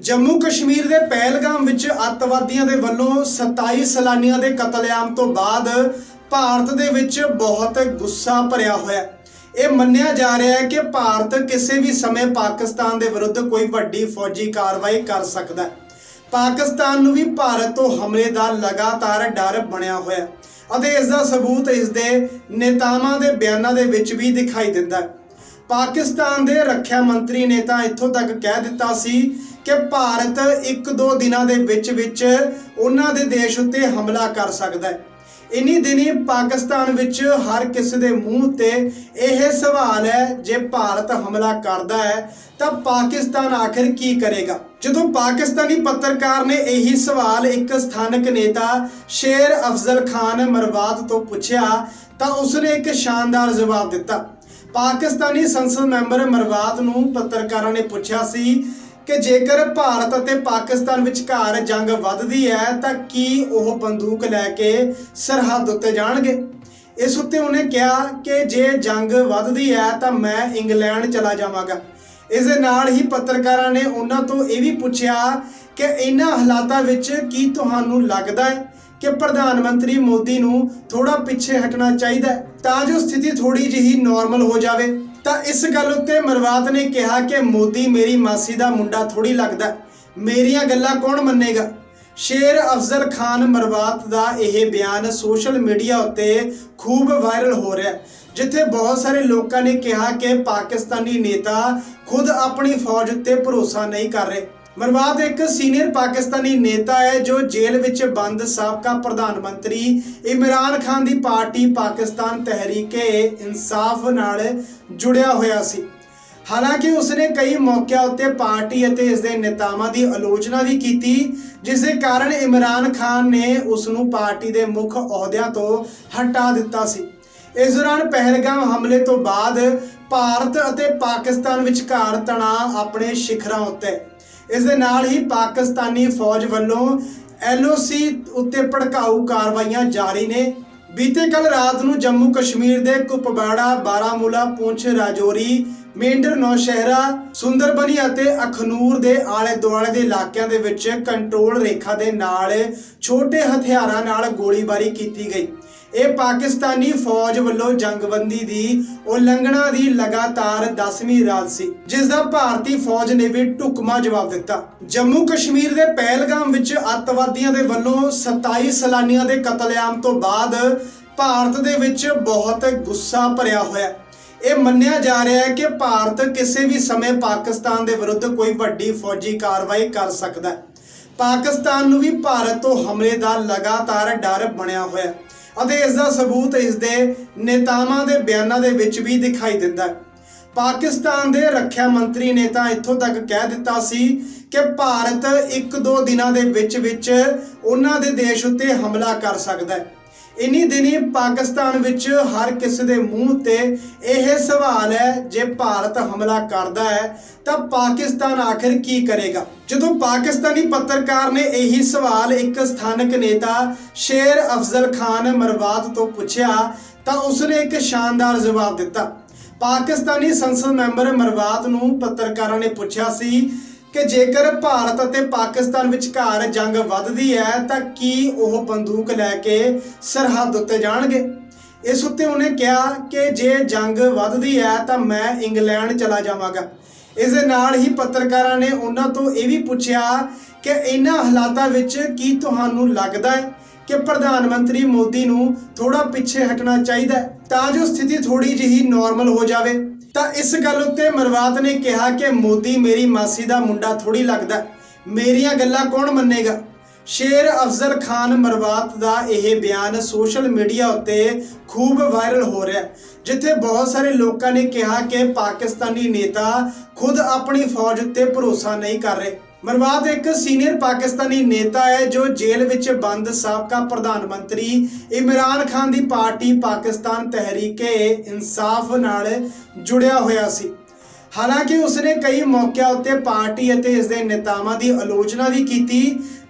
ਜੰਮੂ ਕਸ਼ਮੀਰ ਦੇ ਪਹਿਲਗਾਮ ਵਿੱਚ ਅੱਤਵਾਦੀਆਂ ਦੇ ਵੱਲੋਂ 27 ਸੈਲਾਨੀਆਂ ਦੇ ਕਤਲੇਆਮ ਤੋਂ ਬਾਅਦ ਭਾਰਤ ਦੇ ਵਿੱਚ ਬਹੁਤ ਗੁੱਸਾ ਭਰਿਆ ਹੋਇਆ ਇਹ ਮੰਨਿਆ ਜਾ ਰਿਹਾ ਹੈ ਕਿ ਭਾਰਤ ਕਿਸੇ ਵੀ ਸਮੇਂ ਪਾਕਿਸਤਾਨ ਦੇ ਵਿਰੁੱਧ ਕੋਈ ਵੱਡੀ ਫੌਜੀ ਕਾਰਵਾਈ ਕਰ ਸਕਦਾ ਹੈ। ਪਾਕਿਸਤਾਨ ਨੂੰ ਵੀ ਭਾਰਤ ਤੋਂ ਹਮਲੇ ਦਾ ਲਗਾਤਾਰ ਡਰ ਬਣਿਆ ਹੋਇਆ ਅਤੇ ਇਸ ਦਾ ਸਬੂਤ ਇਸ ਦੇ ਨੇਤਾਵਾਂ ਦੇ ਬਿਆਨਾਂ ਦੇ ਵਿੱਚ ਵੀ ਦਿਖਾਈ ਦਿੰਦਾ ਹੈ। ਪਾਕਿਸਤਾਨ ਦੇ ਰੱਖਿਆ ਮੰਤਰੀ ਨੇ ਤਾਂ ਇੱਥੋਂ ਤੱਕ ਕਹਿ ਦਿੱਤਾ ਸੀ ਕਿ ਭਾਰਤ ਇੱਕ ਦੋ ਦਿਨਾਂ ਦੇ ਵਿੱਚ ਵਿੱਚ ਉਹਨਾਂ ਦੇ ਦੇਸ਼ ਉੱਤੇ ਹਮਲਾ ਕਰ ਸਕਦਾ ਹੈ। ਇਨੀ ਦਿਨੀ ਪਾਕਿਸਤਾਨ ਵਿੱਚ ਹਰ ਕਿਸੇ ਦੇ ਮੂੰਹ ਤੇ ਇਹ ਸਵਾਲ ਹੈ, ਜੇ ਭਾਰਤ ਹਮਲਾ ਕਰਦਾ ਹੈ, ਤਾਂ ਪਾਕਿਸਤਾਨ ਆਖਿਰ ਕੀ ਕਰੇਗਾ? ਜਦੋਂ ਪਾਕਿਸਤਾਨੀ ਪੱਤਰਕਾਰ ਨੇ ਇਹੀ ਸਵਾਲ ਇੱਕ ਸਥਾਨਕ ਨੇਤਾ ਸ਼ੇਰ ਅਫਜ਼ਲ ਖਾਨ ਮਰਵਾਤ ਤੋਂ ਪੁੱਛਿਆ, ਤਾਂ ਉਸਨੇ ਇੱਕ ਸ਼ਾਨਦਾਰ ਜਵਾਬ ਦਿੱਤਾ। ਪਾਕਿਸਤਾਨੀ ਸੰਸਦ ਮੈਂਬਰ ਮਰਵਾਤ ਨੂੰ ਪੱਤਰਕਾਰਾਂ ਨੇ ਪੁੱਛਿਆ ਸੀ ਕਿ ਜੇਕਰ ਭਾਰਤ ਅਤੇ ਪਾਕਿਸਤਾਨ ਵਿਚਕਾਰ ਜੰਗ ਵੱਧਦੀ ਹੈ, ਤਾਂ ਕੀ ਉਹ ਬੰਦੂਕ ਲੈ ਕੇ ਸਰਹੱਦ ਉੱਤੇ ਜਾਣਗੇ? ਇਸ ਉੱਤੇ ਉਹਨੇ ਕਿਹਾ ਕਿ ਜੇ ਜੰਗ ਵੱਧਦੀ ਹੈ, ਤਾਂ ਮੈਂ ਇੰਗਲੈਂਡ ਚਲਾ ਜਾਵਾਂਗਾ। ਇਸ ਦੇ ਨਾਲ ਹੀ ਪੱਤਰਕਾਰਾਂ ਨੇ ਉਹਨਾਂ ਤੋਂ ਇਹ ਵੀ ਪੁੱਛਿਆ ਕਿ ਇਹਨਾਂ ਹਾਲਾਤਾਂ ਵਿੱਚ ਕੀ ਤੁਹਾਨੂੰ ਲੱਗਦਾ ਹੈ? ਕਿ ਪ੍ਰਧਾਨ ਮੰਤਰੀ ਮੋਦੀ ਨੂੰ ਥੋੜਾ ਪਿੱਛੇ ਹਟਣਾ ਚਾਹੀਦਾ ਹੈ ਤਾਂ ਜੋ ਸਥਿਤੀ ਥੋੜੀ ਜਿਹੀ ਨਾਰਮਲ ਹੋ ਜਾਵੇ। ਤਾਂ ਇਸ ਗੱਲ ਉੱਤੇ ਮਰਵਾਤ ਨੇ ਕਿਹਾ ਕਿ ਮੋਦੀ ਮੇਰੀ ਮਾਸੀ ਦਾ ਮੁੰਡਾ ਥੋੜੀ ਲੱਗਦਾ ਮੇਰੀਆਂ ਗੱਲਾਂ ਕੌਣ ਮੰਨੇਗਾ? ਸ਼ੇਰ ਅਫਜ਼ਲ ਖਾਨ ਮਰਵਾਤ ਦਾ ਇਹ ਬਿਆਨ ਸੋਸ਼ਲ ਮੀਡੀਆ ਉੱਤੇ ਖੂਬ ਵਾਇਰਲ ਹੋ ਰਿਹਾ ਜਿੱਥੇ ਬਹੁਤ ਸਾਰੇ ਲੋਕਾਂ ਨੇ ਕਿਹਾ ਕਿ ਪਾਕਿਸਤਾਨੀ ਨੇਤਾ ਖੁਦ ਆਪਣੀ ਫੌਜ ਉੱਤੇ ਭਰੋਸਾ ਨਹੀਂ ਕਰ ਰਹੇ। ਮਰਵਾਦ ਇੱਕ ਸੀਨੀਅਰ ਪਾਕਿਸਤਾਨੀ ਨੇਤਾ ਹੈ ਜੋ ਜੇਲ੍ਹ ਵਿੱਚ ਬੰਦ ਸਾਬਕਾ ਪ੍ਰਧਾਨ ਮੰਤਰੀ ਇਮਰਾਨ ਖਾਨ ਦੀ ਪਾਰਟੀ ਪਾਕਿਸਤਾਨ ਤਹਿਰੀਕੇ ਇਨਸਾਫ ਨਾਲ ਜੁੜਿਆ ਹੋਇਆ ਸੀ। ਹਾਲਾਂਕਿ ਉਸਨੇ ਕਈ ਮੌਕਿਆਂ ਉੱਤੇ ਪਾਰਟੀ ਅਤੇ ਇਸ ਦੇ ਨੇਤਾਵਾਂ ਦੀ ਆਲੋਚਨਾ ਵੀ ਕੀਤੀ, ਜਿਸ ਦੇ ਕਾਰਨ ਇਮਰਾਨ ਖਾਨ ਨੇ ਉਸ ਨੂੰ ਪਾਰਟੀ ਦੇ ਮੁੱਖ ਅਹੁਦਿਆਂ ਤੋਂ ਹਟਾ ਦਿੱਤਾ ਸੀ। ਇਸ ਦੌਰਾਨ ਪਹਿਲਗਾਮ ਹਮਲੇ ਤੋਂ ਬਾਅਦ ਭਾਰਤ ਅਤੇ ਪਾਕਿਸਤਾਨ ਵਿਚਕਾਰ ਤਣਾਅ ਆਪਣੇ ਸਿਖਰਾਂ ਉੱਤੇ ਇਸ ਦੇ ਨਾਲ ਹੀ ਪਾਕਿਸਤਾਨੀ ਫੌਜ ਵੱਲੋਂ ਐਲਓਸੀ ਉੱਤੇ ਭੜਕਾਊ ਕਾਰਵਾਈਆਂ ਜਾਰੀ ਨੇ। ਬੀਤੇ ਕੱਲ ਰਾਤ ਨੂੰ ਜੰਮੂ ਕਸ਼ਮੀਰ ਦੇ ਕੁਪਵਾੜਾ, ਬਾਰਾਮੂਲਾ, ਪੁੰਛ, ਰਾਜੌਰੀ ਮੇਂਢਰ ਨੌਸ਼ਹਿਰਾ, ਸੁੰਦਰਬਨੀ ਅਤੇ ਅਖਨੂਰ ਦੇ ਆਲੇ ਦੁਆਲੇ ਦੇ ਇਲਾਕਿਆਂ ਦੇ ਵਿੱਚ ਕੰਟਰੋਲ ਰੇਖਾ ਦੇ ਨਾਲ ਛੋਟੇ ਹਥਿਆਰਾਂ ਨਾਲ ਗੋਲੀਬਾਰੀ ਕੀਤੀ ਗਈ। ਇਹ ਪਾਕਿਸਤਾਨੀ ਫੌਜ ਵੱਲੋਂ ਜੰਗਬੰਦੀ ਦੀ ਉਲੰਘਣਾ ਦੀ ਲਗਾਤਾਰ 10ਵੀਂ ਰਾਤ ਸੀ, ਜਿਸ ਦਾ ਭਾਰਤੀ ਫੌਜ ਨੇ ਵੀ ਢੁਕਮਾ ਜਵਾਬ ਦਿੱਤਾ। ਜੰਮੂ ਕਸ਼ਮੀਰ ਦੇ ਪਹਿਲਗਾਮ ਵਿੱਚ ਅੱਤਵਾਦੀਆਂ ਦੇ ਵੱਲੋਂ 27 ਸੈਲਾਨੀਆਂ ਦੇ ਕਤਲੇਆਮ ਤੋਂ ਬਾਅਦ ਭਾਰਤ ਦੇ ਵਿੱਚ ਬਹੁਤ ਗੁੱਸਾ ਭਰਿਆ ਹੋਇਆ। ਇਹ ਮੰਨਿਆ ਜਾ ਰਿਹਾ ਹੈ ਕਿ ਭਾਰਤ ਕਿਸੇ ਵੀ ਸਮੇਂ ਪਾਕਿਸਤਾਨ ਦੇ ਵਿਰੁੱਧ ਕੋਈ ਵੱਡੀ ਫੌਜੀ ਕਾਰਵਾਈ ਕਰ ਸਕਦਾ ਹੈ। ਪਾਕਿਸਤਾਨ ਨੂੰ ਵੀ ਭਾਰਤ ਤੋਂ ਹਮਲੇ ਦਾ ਲਗਾਤਾਰ ਡਰ ਬਣਿਆ ਹੋਇਆ ਹੈ ਅਤੇ ਇਸ ਦਾ ਸਬੂਤ ਇਸ ਦੇ ਨੇਤਾਵਾਂ ਦੇ ਬਿਆਨਾਂ ਦੇ ਵਿੱਚ ਵੀ ਦਿਖਾਈ ਦਿੰਦਾ ਹੈ। ਪਾਕਿਸਤਾਨ ਦੇ ਰੱਖਿਆ ਮੰਤਰੀ ਨੇ ਤਾਂ ਇੱਥੋਂ ਤੱਕ ਕਹਿ ਦਿੱਤਾ ਸੀ ਕਿ ਭਾਰਤ ਇੱਕ ਦੋ ਦਿਨਾਂ ਦੇ ਵਿੱਚ ਵਿੱਚ ਉਹਨਾਂ ਦੇ ਦੇਸ਼ ਉੱਤੇ ਹਮਲਾ ਕਰ ਸਕਦਾ ਹੈ। ਇਨੀ ਦਿਨੀ ਪਾਕਿਸਤਾਨ ਵਿੱਚ ਹਰ ਕਿਸੇ ਦੇ ਮੂੰਹ ਤੇ ਇਹ ਸਵਾਲ ਹੈ, ਜੇ ਭਾਰਤ ਹਮਲਾ ਕਰਦਾ ਹੈ, ਤਾਂ ਪਾਕਿਸਤਾਨ ਆਖਿਰ ਕੀ ਕਰੇਗਾ? ਜਦੋਂ ਪਾਕਿਸਤਾਨੀ ਪੱਤਰਕਾਰ ਨੇ ਇਹੀ ਸਵਾਲ ਇੱਕ ਸਥਾਨਕ ਨੇਤਾ ਸ਼ੇਰ ਅਫਜ਼ਲ ਖਾਨ ਮਰਵਾਤ ਤੋਂ ਪੁੱਛਿਆ, ਤਾਂ ਉਸਨੇ ਇੱਕ ਸ਼ਾਨਦਾਰ ਜਵਾਬ ਦਿੱਤਾ। ਪਾਕਿਸਤਾਨੀ ਸੰਸਦ ਮੈਂਬਰ ਮਰਵਾਤ ਨੂੰ ਪੱਤਰਕਾਰਾਂ ਨੇ ਪੁੱਛਿਆ ਸੀ ਕਿ ਜੇਕਰ ਭਾਰਤ ਅਤੇ ਪਾਕਿਸਤਾਨ ਵਿਚਕਾਰ ਜੰਗ ਵੱਧਦੀ ਹੈ, ਤਾਂ ਕੀ ਉਹ ਬੰਦੂਕ ਲੈ ਕੇ ਸਰਹੱਦ ਉੱਤੇ ਜਾਣਗੇ? ਇਸ ਉੱਤੇ ਉਹਨੇ ਕਿਹਾ ਕਿ ਜੇ ਜੰਗ ਵੱਧਦੀ ਹੈ, ਤਾਂ ਮੈਂ ਇੰਗਲੈਂਡ ਚਲਾ ਜਾਵਾਂਗਾ। ਇਸ ਦੇ ਨਾਲ ਹੀ ਪੱਤਰਕਾਰਾਂ ਨੇ ਉਹਨਾਂ ਤੋਂ ਇਹ ਵੀ ਪੁੱਛਿਆ ਕਿ ਇਹਨਾਂ ਹਾਲਾਤਾਂ ਵਿੱਚ ਕੀ ਤੁਹਾਨੂੰ ਲੱਗਦਾ ਹੈ ਕਿ ਪ੍ਰਧਾਨ ਮੰਤਰੀ ਮੋਦੀ ਨੂੰ ਥੋੜਾ ਪਿੱਛੇ ਹਟਣਾ ਚਾਹੀਦਾ ਤਾਂ ਜੋ ਸਥਿਤੀ ਥੋੜੀ ਜਿਹੀ ਨਾਰਮਲ ਹੋ ਜਾਵੇ? ਤਾਂ ਇਸ ਗੱਲ ਉੱਤੇ ਮਰਵਾਤ ਨੇ ਕਿਹਾ ਕਿ ਮੋਦੀ ਮੇਰੀ ਮਾਸੀ ਦਾ ਮੁੰਡਾ ਥੋੜੀ ਲੱਗਦਾ ਮੇਰੀਆਂ ਗੱਲਾਂ ਕੌਣ ਮੰਨੇਗਾ? ਸ਼ੇਰ ਅਫਜ਼ਲ ਖਾਨ ਮਰਵਾਤ ਦਾ ਇਹ ਬਿਆਨ ਸੋਸ਼ਲ ਮੀਡੀਆ ਉੱਤੇ ਖੂਬ ਵਾਇਰਲ ਹੋ ਰਿਹਾ ਜਿੱਥੇ ਬਹੁਤ ਸਾਰੇ ਲੋਕਾਂ ਨੇ ਕਿਹਾ ਕਿ ਪਾਕਿਸਤਾਨੀ ਨੇਤਾ ਖੁਦ ਆਪਣੀ ਫੌਜ ਉੱਤੇ ਭਰੋਸਾ ਨਹੀਂ ਕਰ ਰਹੇ। ਮਰਵਾਦ ਇੱਕ ਸੀਨੀਅਰ ਪਾਕਿਸਤਾਨੀ ਨੇਤਾ ਹੈ ਜੋ ਜੇਲ੍ਹ ਵਿੱਚ ਬੰਦ ਸਾਬਕਾ ਪ੍ਰਧਾਨ ਮੰਤਰੀ ਇਮਰਾਨ ਖਾਨ ਦੀ ਪਾਰਟੀ ਪਾਕਿਸਤਾਨ ਤਹਿਰੀਕੇ ਇਨਸਾਫ ਨਾਲ ਜੁੜਿਆ ਹੋਇਆ ਸੀ। ਹਾਲਾਂਕਿ ਉਸਨੇ ਕਈ ਮੌਕਿਆਂ ਉੱਤੇ ਪਾਰਟੀ ਅਤੇ ਇਸ ਦੇ ਨੇਤਾਵਾਂ ਦੀ ਆਲੋਚਨਾ ਵੀ ਕੀਤੀ,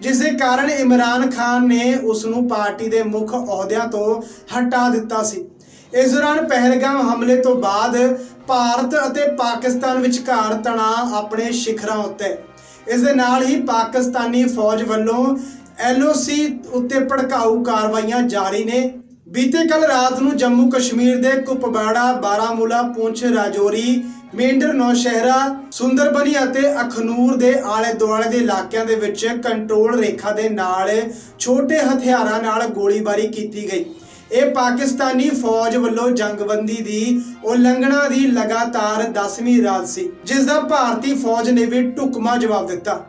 ਜਿਸ ਦੇ ਕਾਰਨ ਇਮਰਾਨ ਖਾਨ ਨੇ ਉਸ ਨੂੰ ਪਾਰਟੀ ਦੇ ਮੁੱਖ ਅਹੁਦਿਆਂ ਤੋਂ ਹਟਾ ਦਿੱਤਾ ਸੀ। ਇਸ ਦੌਰਾਨ ਪਹਿਲਗਾਮ ਹਮਲੇ ਤੋਂ ਬਾਅਦ ਭਾਰਤ ਅਤੇ ਪਾਕਿਸਤਾਨ ਵਿਚਕਾਰ ਤਣਾਅ ਆਪਣੇ ਸਿਖਰਾਂ ਉੱਤੇ ਇਸ ਦੇ ਨਾਲ ਹੀ ਪਾਕਿਸਤਾਨੀ ਫੌਜ ਵੱਲੋਂ ਐਲਓਸੀ ਉੱਤੇ ਭੜਕਾਊ ਕਾਰਵਾਈਆਂ ਜਾਰੀ ਨੇ। ਬੀਤੇ ਕੱਲ ਰਾਤ ਨੂੰ ਜੰਮੂ ਕਸ਼ਮੀਰ ਦੇ ਕੁਪਵਾੜਾ, ਬਾਰਾਮੂਲਾ, ਪੁੰਛ, ਰਾਜੌਰੀ, ਮੇਂਢਰ ਨੌਸ਼ਹਿਰਾ, ਸੁੰਦਰਬਨੀ ਅਤੇ ਅਖਨੂਰ ਦੇ ਆਲੇ ਦੁਆਲੇ ਦੇ ਇਲਾਕਿਆਂ ਦੇ ਵਿੱਚ ਕੰਟਰੋਲ ਰੇਖਾ ਦੇ ਨਾਲ ਛੋਟੇ ਹਥਿਆਰਾਂ ਨਾਲ ਗੋਲੀਬਾਰੀ ਕੀਤੀ ਗਈ। ਇਹ ਪਾਕਿਸਤਾਨੀ ਫੌਜ ਵੱਲੋਂ ਜੰਗਬੰਦੀ ਦੀ ਉਲੰਘਣਾ ਦੀ ਲਗਾਤਾਰ 10ਵੀਂ ਰਾਤ ਸੀ ਜਿਸ ਦਾ ਭਾਰਤੀ ਫੌਜ ਨੇ ਵੀ ਢੁਕਮਾ ਜਵਾਬ ਦਿੱਤਾ।